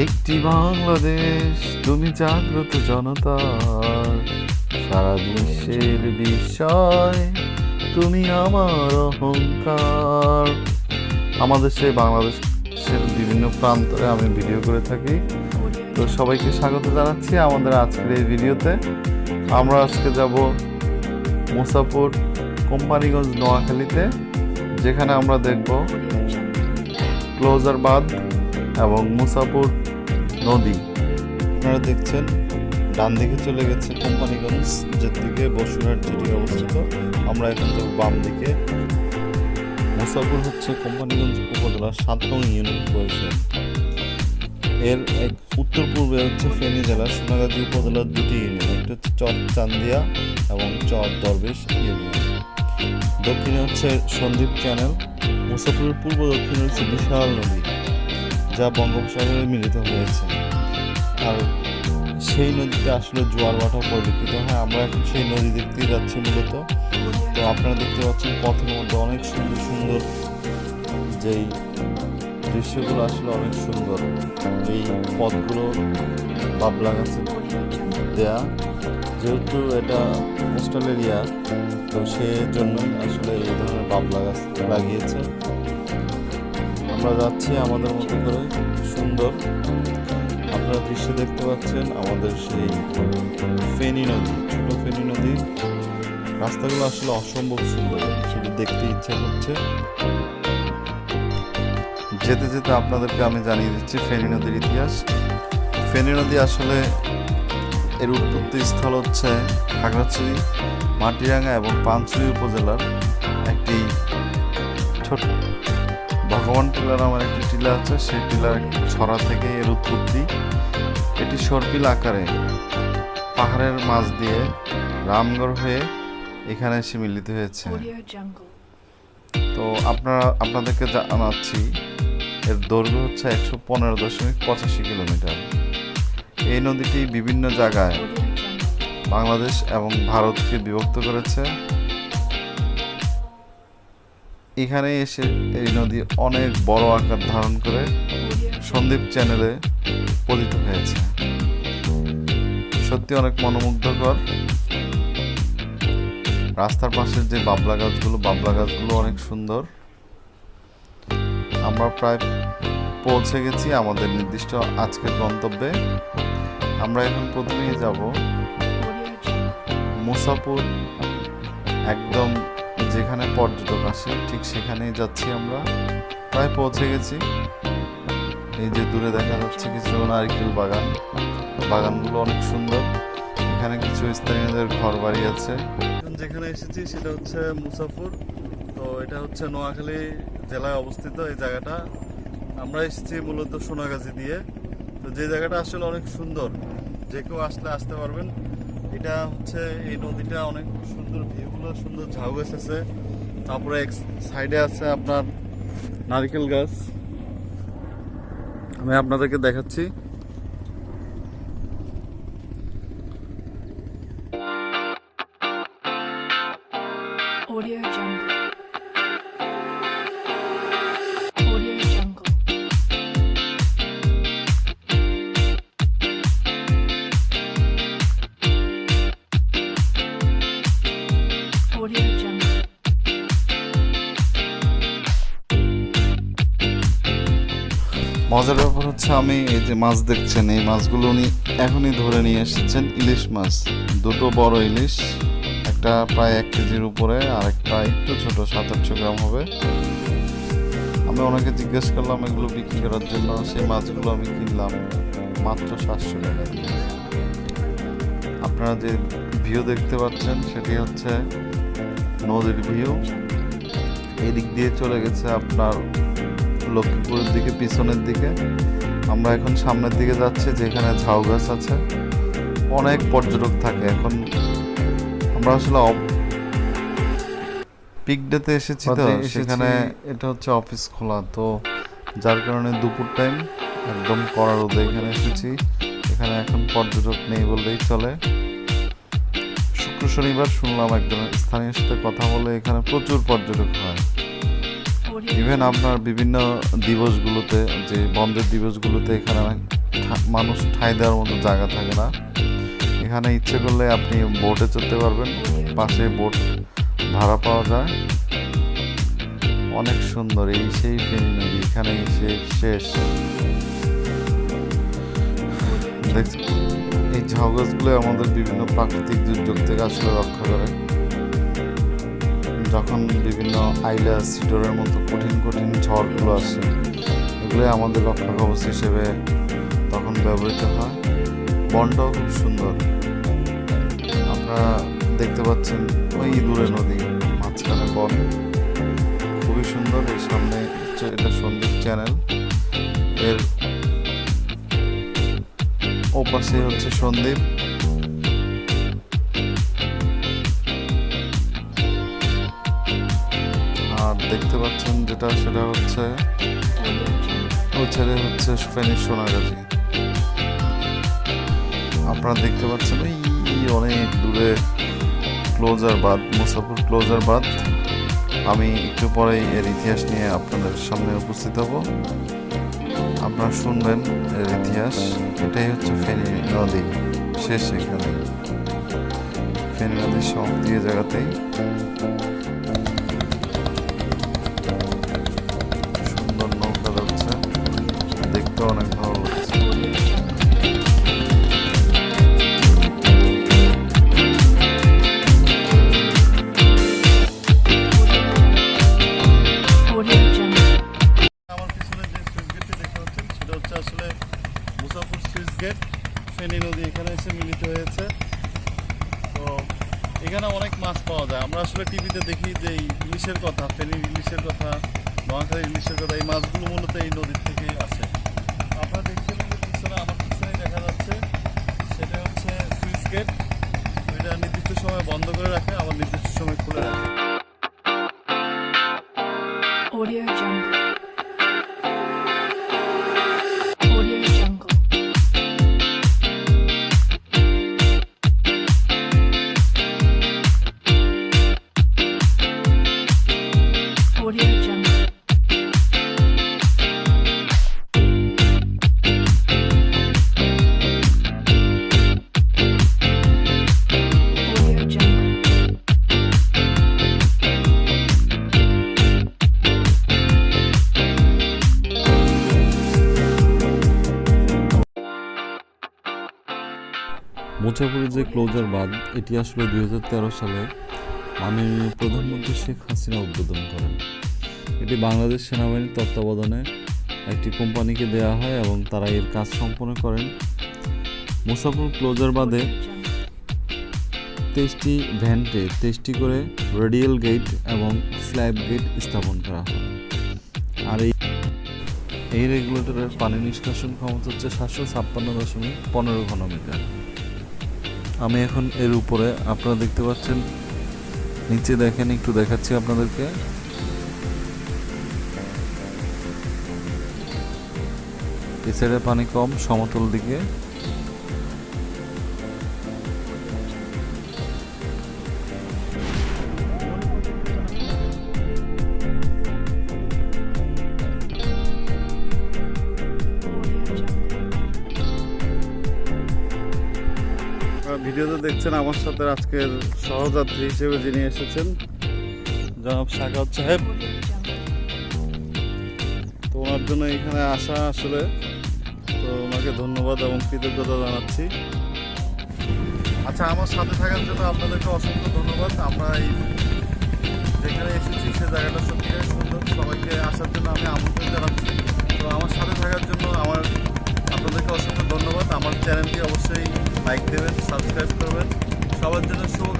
একটি বাংলাদেশ তুমি জাগ্রত জনতা সারা বিশ্বের বিষয় তুমি আমার অহংকার। আমাদের সেই বাংলাদেশের বিভিন্ন প্রান্তরে আমি ভিডিও করে থাকি। তো সবাইকে স্বাগত জানাচ্ছি আমাদের আজকের এই ভিডিওতে আমরা আজকে যাব মুসাপুর কোম্পানিগঞ্জ নোয়াখালীতে, যেখানে আমরা দেখব ক্লোজার বাঁধ এবং মুসাপুর নদী। আপনারা দেখছেন ডান দিকে চলে গেছে কোম্পানিগঞ্জ, যেদিকে বসুরহাট যেটি অবস্থিত। আমরা এখন যাব বাম দিকে। মুসাপুর হচ্ছে কোম্পানিগঞ্জ উপজেলার সাত নং ইউনিট রয়েছে এর এক উত্তর পূর্বে হচ্ছে ফেনী জেলার সোনাগাজী উপজেলার দুটি ইউনিয়ন। একটা হচ্ছে চর চান্দিয়া এবং চর দরবেশ ইউনিয়ন। দক্ষিণে হচ্ছে সন্দ্বীপ চ্যানেল মুসাপুরের পূর্ব দক্ষিণে হচ্ছে বিশাল নদী, যা বঙ্গোপসাগরে মিলিত হয়েছে। আর সেই নদীতে আসলে জোয়ার ভাটা পরিলক্ষিত হয়। আমরা এখন সেই নদী দেখতেই যাচ্ছি মূলত। তো আপনারা দেখতে পাচ্ছেন পথের মধ্যে অনেক সুন্দর সুন্দর যেই দৃশ্যগুলো আসলে অনেক সুন্দর। এই পথগুলো বাবলা গাছে দেয়া। যেহেতু এটা কোস্টাল এরিয়া তো সেজন্যই আসলে এই ধরনের বাবলা গাছ লাগিয়েছে। আমরা যাচ্ছি আমাদের মতো করে সুন্দর আপনারা দৃশ্য দেখতে পাচ্ছেন, আমাদের সেই ফেনী নদী, ছোট ফেনী নদী। রাস্তাগুলো আসলে অসম্ভব সুন্দর, শুধু দেখতে ইচ্ছা করছে। যেতে যেতে আপনাদেরকে আমি জানিয়ে দিচ্ছি ফেনী নদীর ইতিহাস। ফেনী নদী আসলে এর উৎপত্তি স্থল হচ্ছে খাগড়াছড়ি, মাটিরাঙ্গা এবং পানছড়ি উপজেলার একটি ছোট ভগবান টিলা নামের একটি টিলা আছে, সেই টিলার একটি ছড়া থেকে এর উৎপত্তি। এটি সর্পিল আকারে পাহাড়ের মাঝ দিয়ে রামগড় হয়ে এখানে এসে মিলিত হয়েছে। তো আপনারা আপনাদেরকে জানাচ্ছি এর দৈর্ঘ্য হচ্ছে একশো পনেরো দশমিক পঁচাশি কিলোমিটার। এই নদীটি বিভিন্ন জায়গায় বাংলাদেশ এবং ভারতকে বিভক্ত করেছে। এখানে এসে এই নদী অনেক বড় আকার ধারণ করে। সন্দীপ চ্যানেলে পতিত হয়েছে। সত্যি অনেক মনোমুগ্ধকর। রাস্তার পাশের যে বাবলা গাছগুলো বাবলা গাছগুলো অনেক সুন্দর। আমরা প্রায় পৌঁছে গেছি আমাদের নির্দিষ্ট আজকের গন্তব্যে। আমরা এখন প্রথমেই যাব মুসাপুর, একদম যেখানে পর্যটক আসে, ঠিক সেখানেই যাচ্ছি আমরা। প্রায় পৌঁছে গেছি। এই যে দূরে দেখা যাচ্ছে কিছু নারকেল বাগান। বাগানগুলো অনেক সুন্দর। এখানে কিছু স্থানীয়দের ঘর বাড়ি আছে যেখানে এসেছি সেটা হচ্ছে মুসাফুর। তো এটা হচ্ছে নোয়াখালী জেলায় অবস্থিত এই জায়গাটা। আমরা এসেছি মূলত সোনাগাছি দিয়ে। তো যে জায়গাটা আসলে অনেক সুন্দর। যে কেউ আসলে আসতে পারবেন। এটা হচ্ছে এই নদীটা অনেক সুন্দর ভিউগুলো সুন্দর ঝাউ গাছ আছে। তারপরে এক সাইডে আছে আপনার নারকেল গাছ। আমি আপনাদেরকে দেখাচ্ছি। মজার ব্যাপার হচ্ছে আমি এই যে মাছ দেখছেন, এই মাছগুলো উনি এখনই ধরে নিয়ে এসেছেন, ইলিশ মাছ। দুটো বড় ইলিশ, একটা প্রায় এক কেজির উপরে আর একটা একটু ছোট, সাত আটশো গ্রাম হবে। আমি ওনাকে জিজ্ঞেস করলাম, এগুলো বিক্রি করার জন্য সেই মাছগুলো আমি কিনলাম মাত্র সাতশো টাকা আপনারা যে ভিউ দেখতে পাচ্ছেন, সেটি হচ্ছে নদীর ভিউ। এই দিক দিয়ে চলে গেছে আপনার লক্ষ্মীপুরের দিকে পিছনের দিকে। আমরা এখন সামনের দিকে যাচ্ছি যেখানে ঝাউ গাছ আছে। অনেক পর্যটক থাকে এখন। আমরা আসলে পিক ডেতে এসেছি তো সেখানে এটা হচ্ছে অফিস খোলা। তো যার কারণে দুপুর টাইম একদম কড়া রোদে এখানে এসেছি। এখানে এখন পর্যটক নেই বললেই চলে। শুক্র শনিবার শুনলাম একজন স্থানীয় সাথে কথা বলে এখানে প্রচুর পর্যটক হয়। ইভেন আপনার বিভিন্ন দিবসগুলোতে যে বন্ধের দিবসগুলোতে এখানে মানুষ ঠাঁই দেওয়ার মতো জায়গা থাকে না। এখানে ইচ্ছে করলে আপনি বোটে চড়তে পারবেন পাশে বোট ভাড়া পাওয়া যায়। অনেক সুন্দর এই সেই ফেনী নদী এখানে এসে শেষ। দেখ- এই ঝাউগাছগুলো আমাদের বিভিন্ন প্রাকৃতিক দুর্যোগ থেকে আসলে রক্ষা করে। যখন বিভিন্ন আইলা সিডরের মতো কঠিন কঠিন ঝড়গুলো আসে এগুলো আমাদের রক্ষা কবচ হিসেবে তখন ব্যবহৃত হয়। বনটাও খুব সুন্দর। আপনারা দেখতে পাচ্ছেন ওই দূরে নদী, মাঝখানে বন। খুবই সুন্দর, এর সামনে হচ্ছে এটা সন্দীপ চ্যানেল। এর ওপাশে হচ্ছে সন্দীপ। দেখতে পাচ্ছেন যেটা, সেটা হচ্ছে. ওই ছেলে হচ্ছে ফেনী সোনাগাজী। আপনারা দেখতে পাচ্ছেন এই অনেক দূরে ক্লোজার বাদ, মুসাফর ক্লোজার বাদ। আমি একটু পরেই এর ইতিহাস নিয়ে আপনাদের সামনে উপস্থিত হব। আপনারা শুনবেন এর ইতিহাস। এটাই হচ্ছে ফেনী নদী, শেষ এখানে। ফেনী নদীর সমাপ্তি জায়গাতেই। হচ্ছে আসলে মুসাফর সুইচ গেট। ফেনী নদী এখানে এসে মিলিত হয়েছে। তো এখানে অনেক মাছ পাওয়া যায়। আমরা আসলে টিভিতে দেখি যে এই ইলিশের কথা ফেনীর ইলিশের কথা, নোয়াখালীর ইলিশের কথা, এই মাছগুলো মূলত এই নদীর থেকে আসে। আপনারা দেখছেন যে পিছনে আমার পিছনে দেখা যাচ্ছে, সেটা হচ্ছে সুইচ গেট। এটা নির্দিষ্ট সময় বন্ধ করে রাখে, আবার নির্দিষ্ট সময় খুলে রাখে। মুছাপুরের যে ক্লোজার বাঁধ এটি আসলে দুই হাজার তেরো সালে মাননীয় প্রধানমন্ত্রী শেখ হাসিনা উদ্বোধন করেন। এটি বাংলাদেশ সেনাবাহিনীর তত্ত্বাবধানে একটি কোম্পানিকে দেওয়া হয় এবং তারা এর কাজ সম্পন্ন করেন। মুসাফুর ক্লোজার বাদে তেইশটি ভ্যান্টে তেইশটি করে রেডিয়াল গেট এবং ফ্ল্যাপ গেট স্থাপন করা হয়। আর এই এই রেগুলেটরের পানি নিষ্কাশন ক্ষমতা হচ্ছে সাতশো ছাপ্পান্ন দশমিক পনেরো ঘনমিটার। আমি এখন এর উপরে, আপনারা দেখতে পাচ্ছেন, নিচে দেখেন, একটু দেখাচ্ছি আপনাদেরকে। এ সাইডে পানি কম, সমতল দিকে। দেখছেন আমার সাথে আজকের সহযাত্রী হিসেবে যিনি এসেছেন, জনাব সাকাত সাহেব। তো ওনার জন্য এখানে আসা আসলে, তো ওনাকে ধন্যবাদ এবং কৃতজ্ঞতা জানাচ্ছি। আচ্ছা আমার সাথে থাকার জন্য আপনাদেরকে অসংখ্য ধন্যবাদ। আমরা এই যেখানে এসেছি, সে জায়গাটা সত্যিই সুন্দর। সবাইকে আসার জন্য আমি আমন্ত্রণ জানাচ্ছি। তো আমার সাথে থাকার জন্য আমার আপনাদেরকে অসংখ্য ধন্যবাদ। আমার চ্যানেলটি অবশ্যই লাইক দেবেন। সবার জন্য